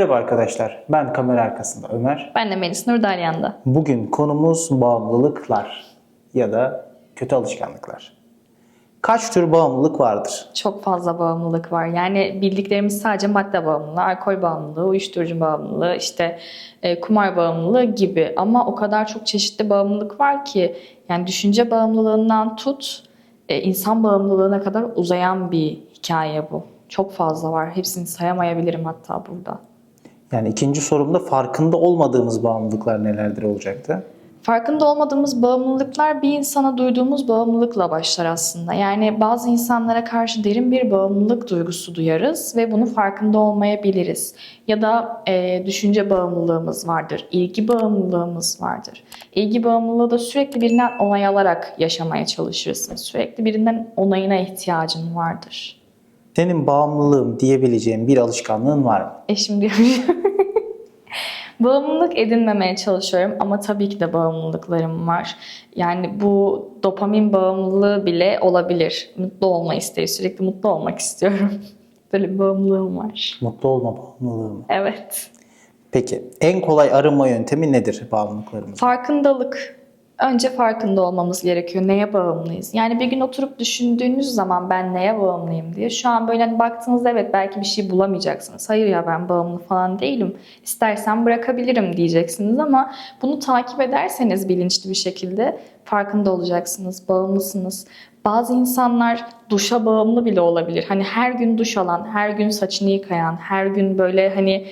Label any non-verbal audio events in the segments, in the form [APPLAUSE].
Merhaba arkadaşlar, ben kamera arkasında Ömer. Ben de Melis Nur Dalyan'da. Bugün konumuz bağımlılıklar ya da kötü alışkanlıklar. Kaç tür bağımlılık vardır? Çok fazla bağımlılık var. Yani bildiklerimiz sadece madde bağımlılığı, alkol bağımlılığı, uyuşturucu bağımlılığı, işte e, kumar bağımlılığı gibi. Ama o kadar çok çeşitli bağımlılık var ki yani düşünce bağımlılığından tut e, insan bağımlılığına kadar uzayan bir hikaye bu. Çok fazla var. Hepsini sayamayabilirim hatta burada. Yani ikinci sorumda farkında olmadığımız bağımlılıklar nelerdir olacaktı? Farkında olmadığımız bağımlılıklar bir insana duyduğumuz bağımlılıkla başlar aslında. Yani bazı insanlara karşı derin bir bağımlılık duygusu duyarız ve bunu farkında olmayabiliriz. Ya da e, düşünce bağımlılığımız vardır, ilgi bağımlılığımız vardır. İlgi bağımlılığı da sürekli birinden onay alarak yaşamaya çalışırsın. Sürekli birinden onayına ihtiyacın vardır. Senin bağımlılığım diyebileceğin bir alışkanlığın var mı? Eşim diyor. [LAUGHS] Bağımlılık edinmemeye çalışıyorum ama tabii ki de bağımlılıklarım var. Yani bu dopamin bağımlılığı bile olabilir. Mutlu olma isteği, sürekli mutlu olmak istiyorum. [LAUGHS] Böyle bir bağımlılığım var. Mutlu olma bağımlılığı mı? Evet. Peki en kolay arınma yöntemi nedir bağımlılıklarımız? Farkındalık. Önce farkında olmamız gerekiyor. Neye bağımlıyız? Yani bir gün oturup düşündüğünüz zaman ben neye bağımlıyım diye. Şu an böyle hani baktığınızda evet belki bir şey bulamayacaksınız. Hayır ya ben bağımlı falan değilim. İstersen bırakabilirim diyeceksiniz ama bunu takip ederseniz bilinçli bir şekilde farkında olacaksınız. Bağımlısınız. Bazı insanlar duşa bağımlı bile olabilir. Hani her gün duş alan, her gün saçını yıkayan, her gün böyle hani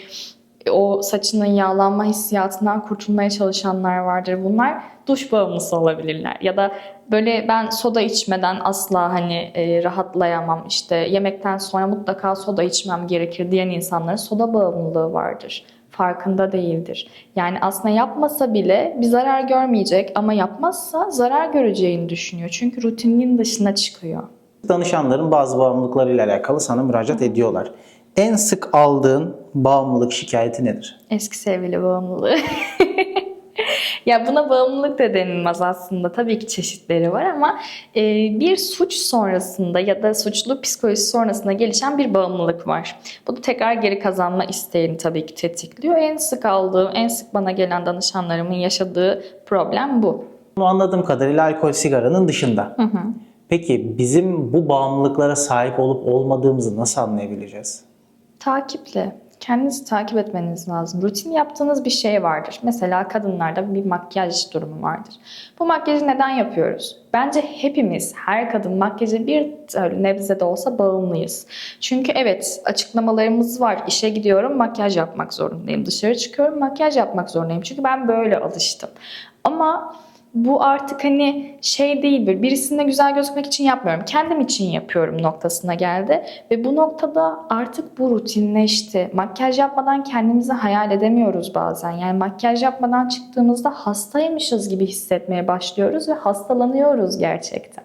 o saçının yağlanma hissiyatından kurtulmaya çalışanlar vardır. Bunlar duş bağımlısı olabilirler. Ya da böyle ben soda içmeden asla hani e, rahatlayamam. İşte yemekten sonra mutlaka soda içmem gerekir diyen insanların soda bağımlılığı vardır. Farkında değildir. Yani aslında yapmasa bile bir zarar görmeyecek ama yapmazsa zarar göreceğini düşünüyor. Çünkü rutinin dışına çıkıyor. Danışanların bazı bağımlılıklarıyla alakalı sana müracaat ediyorlar. En sık aldığın bağımlılık şikayeti nedir? Eski sevgili bağımlılığı. [LAUGHS] ya buna bağımlılık da denilmez aslında. Tabii ki çeşitleri var ama e, bir suç sonrasında ya da suçlu psikolojisi sonrasında gelişen bir bağımlılık var. Bu da tekrar geri kazanma isteğini tabii ki tetikliyor. En sık aldığım, en sık bana gelen danışanlarımın yaşadığı problem bu. Bunu anladığım kadarıyla alkol sigaranın dışında. Peki bizim bu bağımlılıklara sahip olup olmadığımızı nasıl anlayabileceğiz? Takiple. Kendinizi takip etmeniz lazım. Rutin yaptığınız bir şey vardır. Mesela kadınlarda bir makyaj durumu vardır. Bu makyajı neden yapıyoruz? Bence hepimiz, her kadın makyaja bir nebze de olsa bağımlıyız. Çünkü evet açıklamalarımız var. İşe gidiyorum makyaj yapmak zorundayım. Dışarı çıkıyorum makyaj yapmak zorundayım. Çünkü ben böyle alıştım. Ama bu artık hani şey değil bir birisine güzel gözükmek için yapmıyorum. Kendim için yapıyorum noktasına geldi. Ve bu noktada artık bu rutinleşti. Makyaj yapmadan kendimizi hayal edemiyoruz bazen. Yani makyaj yapmadan çıktığımızda hastaymışız gibi hissetmeye başlıyoruz ve hastalanıyoruz gerçekten.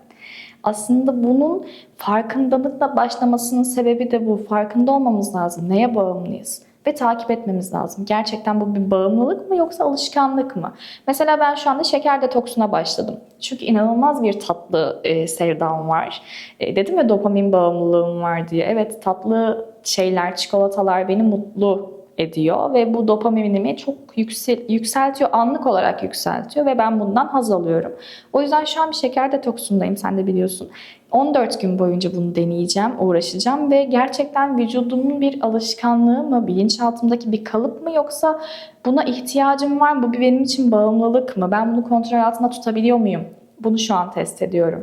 Aslında bunun farkındalıkla başlamasının sebebi de bu. Farkında olmamız lazım. Neye bağımlıyız? Ve takip etmemiz lazım. Gerçekten bu bir bağımlılık mı yoksa alışkanlık mı? Mesela ben şu anda şeker detoksuna başladım. Çünkü inanılmaz bir tatlı e, sevdam var. E, dedim ya dopamin bağımlılığım var diye. Evet tatlı şeyler, çikolatalar beni mutlu ediyor ve bu dopaminimi çok yüksel, yükseltiyor, anlık olarak yükseltiyor ve ben bundan haz alıyorum. O yüzden şu an bir şeker detoksundayım, sen de biliyorsun. 14 gün boyunca bunu deneyeceğim, uğraşacağım ve gerçekten vücudumun bir alışkanlığı mı, bilinçaltımdaki bir kalıp mı yoksa buna ihtiyacım var mı, bu benim için bağımlılık mı, ben bunu kontrol altında tutabiliyor muyum? Bunu şu an test ediyorum.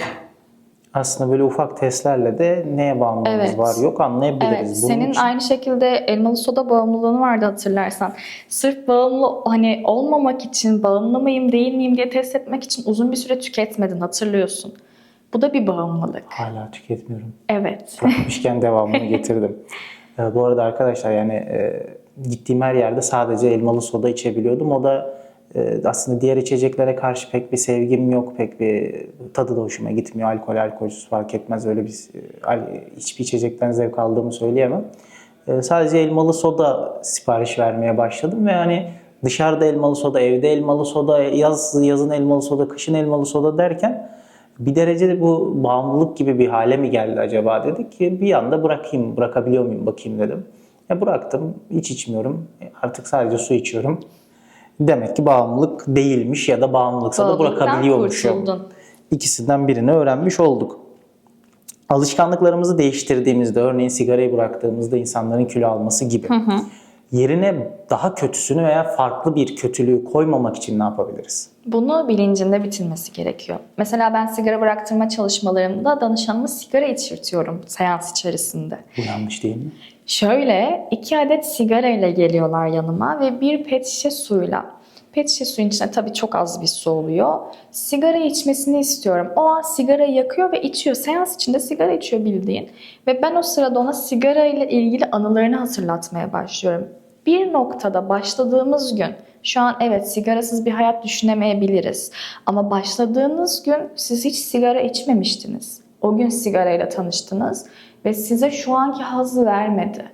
Aslında böyle ufak testlerle de neye bağımlılığımız Evet. var yok anlayabiliriz. Evet, Bunun senin için- aynı şekilde elmalı soda bağımlılığın vardı hatırlarsan. Sırf bağımlı hani olmamak için, bağımlı mıyım değil miyim diye test etmek için uzun bir süre tüketmedin hatırlıyorsun. Bu da bir bağımlılık. Hala tüketmiyorum. Evet. [LAUGHS] Bırakmışken devamını getirdim. Ee, bu arada arkadaşlar yani e, gittiğim her yerde sadece elmalı soda içebiliyordum. O da e, aslında diğer içeceklere karşı pek bir sevgim yok. Pek bir tadı da hoşuma gitmiyor. Alkol, alkolsüz fark etmez. Öyle bir e, hiçbir içecekten zevk aldığımı söyleyemem. E, sadece elmalı soda sipariş vermeye başladım ve hani dışarıda elmalı soda, evde elmalı soda, yaz yazın elmalı soda, kışın elmalı soda derken bir derecede bu bağımlılık gibi bir hale mi geldi acaba dedik ki bir anda bırakayım, bırakabiliyor muyum bakayım dedim. E bıraktım, hiç içmiyorum. E Artık sadece su içiyorum. Demek ki bağımlılık değilmiş ya da bağımlılıksa da bırakabiliyormuşum. İkisinden birini öğrenmiş olduk. Alışkanlıklarımızı değiştirdiğimizde, örneğin sigarayı bıraktığımızda insanların kilo alması gibi. Yerine daha kötüsünü veya farklı bir kötülüğü koymamak için ne yapabiliriz? Bunu bilincinde bitirmesi gerekiyor. Mesela ben sigara bıraktırma çalışmalarımda danışanıma sigara içirtiyorum seans içerisinde. Bu yanlış değil mi? Şöyle iki adet sigara ile geliyorlar yanıma ve bir pet şişe suyla. Pet şişe suyun içinde tabii çok az bir su oluyor. Sigara içmesini istiyorum. O an sigarayı yakıyor ve içiyor. Seans içinde sigara içiyor bildiğin. Ve ben o sırada ona sigara ile ilgili anılarını hatırlatmaya başlıyorum. Bir noktada başladığımız gün şu an evet sigarasız bir hayat düşünemeyebiliriz. Ama başladığınız gün siz hiç sigara içmemiştiniz. O gün sigarayla tanıştınız ve size şu anki hazzı vermedi.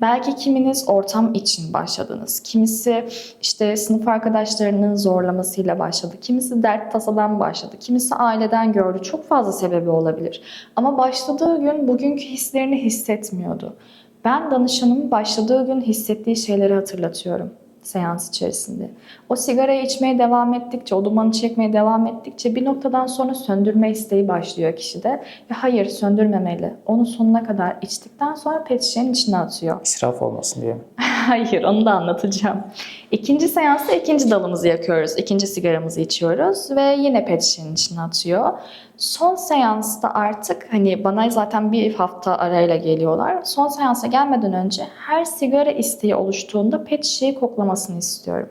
Belki kiminiz ortam için başladınız. Kimisi işte sınıf arkadaşlarının zorlamasıyla başladı. Kimisi dert tasadan başladı. Kimisi aileden gördü. Çok fazla sebebi olabilir. Ama başladığı gün bugünkü hislerini hissetmiyordu. Ben danışanımın başladığı gün hissettiği şeyleri hatırlatıyorum seans içerisinde. O sigarayı içmeye devam ettikçe, o dumanı çekmeye devam ettikçe bir noktadan sonra söndürme isteği başlıyor kişide. Ve hayır söndürmemeli. Onu sonuna kadar içtikten sonra pet şişenin içine atıyor. İsraf olmasın diye? [LAUGHS] [LAUGHS] Hayır, onu da anlatacağım. İkinci seansta ikinci dalımızı yakıyoruz. ikinci sigaramızı içiyoruz ve yine pet içine atıyor. Son seansta artık hani bana zaten bir hafta arayla geliyorlar. Son seansa gelmeden önce her sigara isteği oluştuğunda pet şişeyi koklamasını istiyorum.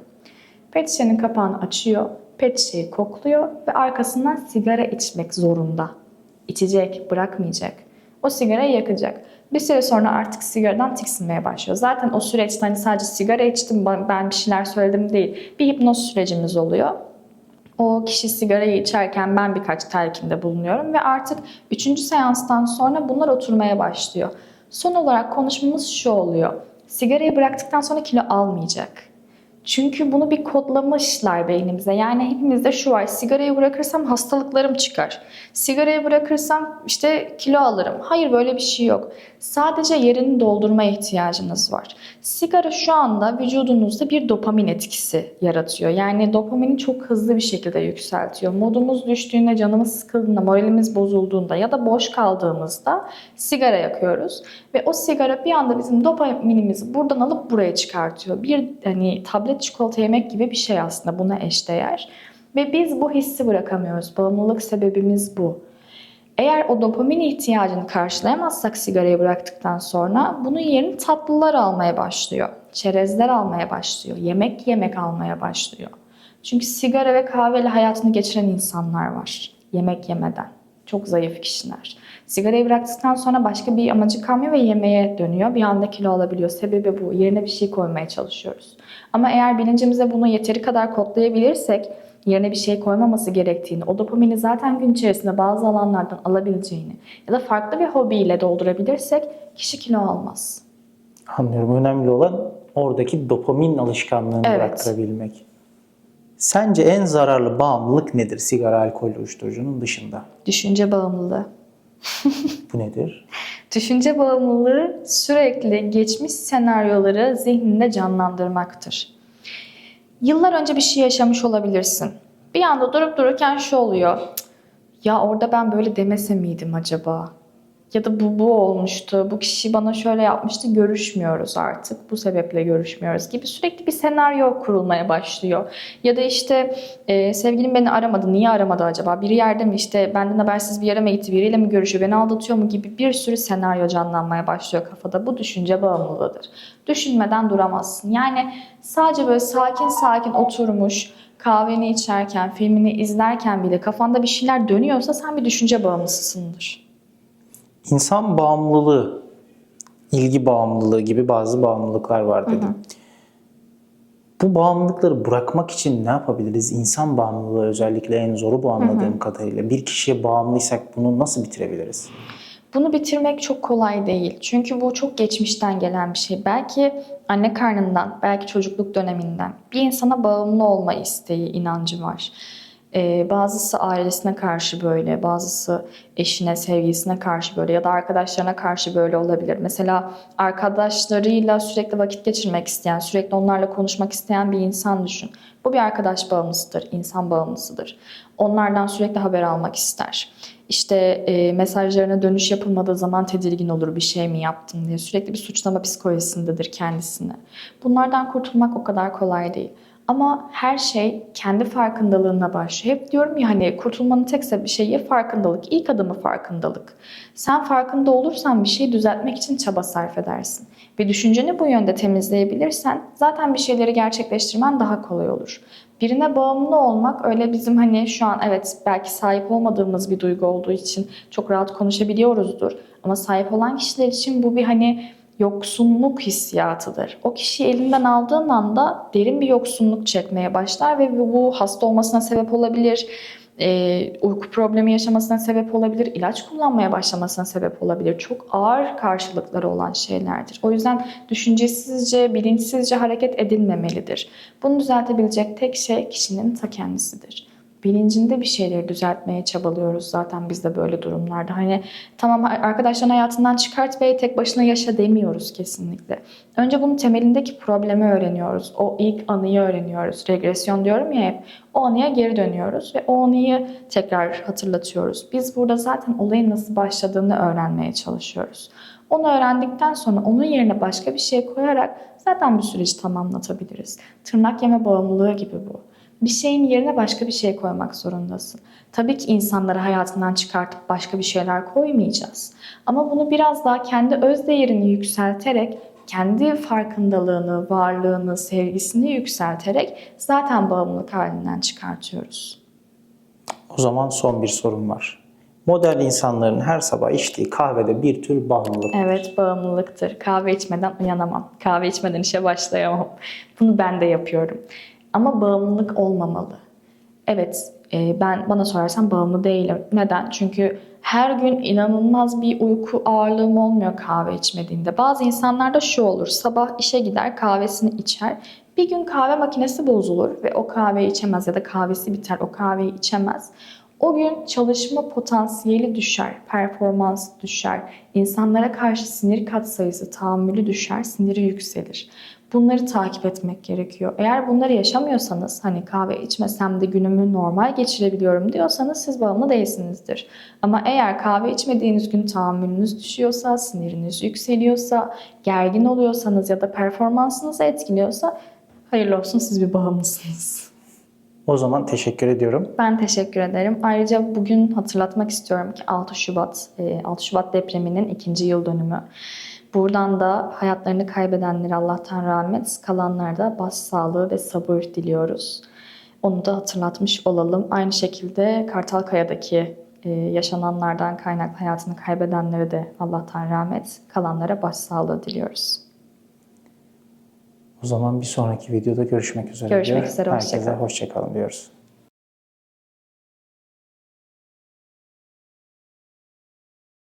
Pet şişenin kapağını açıyor, pet şişeyi kokluyor ve arkasından sigara içmek zorunda. İçecek, bırakmayacak. O sigarayı yakacak. Bir süre sonra artık sigaradan tiksinmeye başlıyor. Zaten o süreçte hani sadece sigara içtim, ben bir şeyler söyledim değil. Bir hipnoz sürecimiz oluyor. O kişi sigarayı içerken ben birkaç telkinde bulunuyorum ve artık üçüncü seanstan sonra bunlar oturmaya başlıyor. Son olarak konuşmamız şu oluyor. Sigarayı bıraktıktan sonra kilo almayacak. Çünkü bunu bir kodlamışlar beynimize. Yani hepimizde şu var. Sigarayı bırakırsam hastalıklarım çıkar. Sigarayı bırakırsam işte kilo alırım. Hayır böyle bir şey yok. Sadece yerini doldurma ihtiyacınız var. Sigara şu anda vücudunuzda bir dopamin etkisi yaratıyor. Yani dopamini çok hızlı bir şekilde yükseltiyor. Modumuz düştüğünde, canımız sıkıldığında, moralimiz bozulduğunda ya da boş kaldığımızda sigara yakıyoruz. Ve o sigara bir anda bizim dopaminimizi buradan alıp buraya çıkartıyor. Bir hani tablet çikolata yemek gibi bir şey aslında buna eşdeğer. Ve biz bu hissi bırakamıyoruz. Bağımlılık sebebimiz bu. Eğer o dopamin ihtiyacını karşılayamazsak sigarayı bıraktıktan sonra bunun yerini tatlılar almaya başlıyor. Çerezler almaya başlıyor. Yemek yemek almaya başlıyor. Çünkü sigara ve kahveyle hayatını geçiren insanlar var. Yemek yemeden. Çok zayıf kişiler. Sigarayı bıraktıktan sonra başka bir amacı kalmıyor ve yemeğe dönüyor. Bir anda kilo alabiliyor. Sebebi bu. Yerine bir şey koymaya çalışıyoruz. Ama eğer bilincimize bunu yeteri kadar kodlayabilirsek yerine bir şey koymaması gerektiğini, o dopamini zaten gün içerisinde bazı alanlardan alabileceğini ya da farklı bir hobiyle doldurabilirsek kişi kilo almaz. Anlıyorum. Önemli olan oradaki dopamin alışkanlığını Evet. bırakabilmek. Sence en zararlı bağımlılık nedir sigara, alkol, uyuşturucunun dışında? Düşünce bağımlılığı. [LAUGHS] Bu nedir? Düşünce bağımlılığı sürekli geçmiş senaryoları zihninde canlandırmaktır. Yıllar önce bir şey yaşamış olabilirsin. Bir anda durup dururken şu oluyor. "Cık, Ya orada ben böyle demese miydim acaba? Ya da bu bu olmuştu. Bu kişi bana şöyle yapmıştı. Görüşmüyoruz artık. Bu sebeple görüşmüyoruz gibi sürekli bir senaryo kurulmaya başlıyor. Ya da işte e, sevgilim beni aramadı. Niye aramadı acaba? Bir yerde mi işte benden habersiz bir yere mi gitti? Biriyle mi görüşüyor? Beni aldatıyor mu? Gibi bir sürü senaryo canlanmaya başlıyor kafada. Bu düşünce bağımlılığıdır. Düşünmeden duramazsın. Yani sadece böyle sakin sakin oturmuş kahveni içerken, filmini izlerken bile kafanda bir şeyler dönüyorsa sen bir düşünce bağımlısısındır. İnsan bağımlılığı, ilgi bağımlılığı gibi bazı bağımlılıklar var dedim. Bu bağımlılıkları bırakmak için ne yapabiliriz? İnsan bağımlılığı özellikle en zoru bu anladığım kadarıyla. Bir kişiye bağımlıysak bunu nasıl bitirebiliriz? Bunu bitirmek çok kolay değil. Çünkü bu çok geçmişten gelen bir şey. Belki anne karnından, belki çocukluk döneminden bir insana bağımlı olma isteği, inancı var. Ee, bazısı ailesine karşı böyle, bazısı eşine, sevgilisine karşı böyle ya da arkadaşlarına karşı böyle olabilir. Mesela arkadaşlarıyla sürekli vakit geçirmek isteyen, sürekli onlarla konuşmak isteyen bir insan düşün. Bu bir arkadaş bağımlısıdır, insan bağımlısıdır. Onlardan sürekli haber almak ister. İşte e, mesajlarına dönüş yapılmadığı zaman tedirgin olur bir şey mi yaptım diye. Sürekli bir suçlama psikolojisindedir kendisine. Bunlardan kurtulmak o kadar kolay değil. Ama her şey kendi farkındalığına başlıyor. Hep diyorum ya hani kurtulmanın tek sebebi şey ya farkındalık. İlk adımı farkındalık. Sen farkında olursan bir şeyi düzeltmek için çaba sarf edersin. Ve düşünceni bu yönde temizleyebilirsen zaten bir şeyleri gerçekleştirmen daha kolay olur. Birine bağımlı olmak öyle bizim hani şu an evet belki sahip olmadığımız bir duygu olduğu için çok rahat konuşabiliyoruzdur. Ama sahip olan kişiler için bu bir hani yoksunluk hissiyatıdır. O kişiyi elinden aldığın anda derin bir yoksunluk çekmeye başlar ve bu hasta olmasına sebep olabilir, e, uyku problemi yaşamasına sebep olabilir, ilaç kullanmaya başlamasına sebep olabilir. Çok ağır karşılıkları olan şeylerdir. O yüzden düşüncesizce, bilinçsizce hareket edilmemelidir. Bunu düzeltebilecek tek şey kişinin ta kendisidir bilincinde bir şeyleri düzeltmeye çabalıyoruz zaten biz de böyle durumlarda. Hani tamam arkadaşların hayatından çıkart ve tek başına yaşa demiyoruz kesinlikle. Önce bunun temelindeki problemi öğreniyoruz. O ilk anıyı öğreniyoruz. Regresyon diyorum ya hep. O anıya geri dönüyoruz ve o anıyı tekrar hatırlatıyoruz. Biz burada zaten olayın nasıl başladığını öğrenmeye çalışıyoruz. Onu öğrendikten sonra onun yerine başka bir şey koyarak zaten bir süreci tamamlatabiliriz. Tırnak yeme bağımlılığı gibi bu bir şeyin yerine başka bir şey koymak zorundasın. Tabii ki insanları hayatından çıkartıp başka bir şeyler koymayacağız. Ama bunu biraz daha kendi öz değerini yükselterek, kendi farkındalığını, varlığını, sevgisini yükselterek zaten bağımlılık halinden çıkartıyoruz. O zaman son bir sorum var. Modern insanların her sabah içtiği kahvede bir tür bağımlılık. Evet, bağımlılıktır. Kahve içmeden uyanamam. Kahve içmeden işe başlayamam. Bunu ben de yapıyorum. Ama bağımlılık olmamalı. Evet, e, ben bana sorarsan bağımlı değilim. Neden? Çünkü her gün inanılmaz bir uyku ağırlığım olmuyor kahve içmediğinde. Bazı insanlarda şu olur. Sabah işe gider, kahvesini içer. Bir gün kahve makinesi bozulur ve o kahveyi içemez ya da kahvesi biter, o kahveyi içemez. O gün çalışma potansiyeli düşer, performans düşer, insanlara karşı sinir katsayısı, tahammülü düşer, siniri yükselir. Bunları takip etmek gerekiyor. Eğer bunları yaşamıyorsanız hani kahve içmesem de günümü normal geçirebiliyorum diyorsanız siz bağımlı değilsinizdir. Ama eğer kahve içmediğiniz gün tahammülünüz düşüyorsa, siniriniz yükseliyorsa, gergin oluyorsanız ya da performansınızı etkiliyorsa hayırlı olsun siz bir bağımlısınız. O zaman teşekkür ediyorum. Ben teşekkür ederim. Ayrıca bugün hatırlatmak istiyorum ki 6 Şubat, 6 Şubat depreminin ikinci yıl dönümü. Buradan da hayatlarını kaybedenlere Allah'tan rahmet, kalanlara da başsağlığı ve sabır diliyoruz. Onu da hatırlatmış olalım. Aynı şekilde Kartalkaya'daki e, yaşananlardan kaynaklı hayatını kaybedenlere de Allah'tan rahmet, kalanlara başsağlığı diliyoruz. O zaman bir sonraki videoda görüşmek üzere. Görüşmek diyor. üzere, hoşça Herkese kalın. hoşçakalın diyoruz.